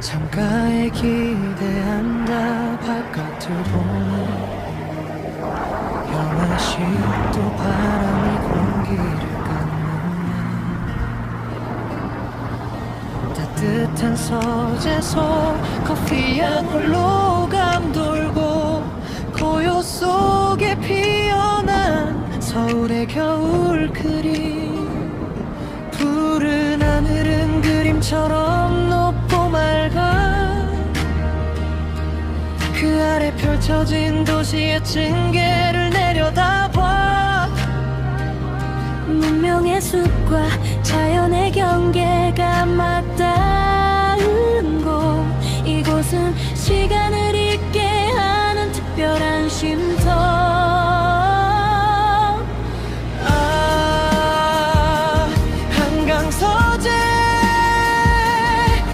너를 기대한다 바깥을 보는 영화식 또 바람이 공기를 깎는 따뜻한 서재소 커피향 홀로 감돌고 고요 속에 피어난 서울의 겨울 그림 그 아래 펼쳐진 도시의 징계를 내려다봐. 문명의 숲과 자연의 경계가 맞닿은 곳. 이곳은 시간을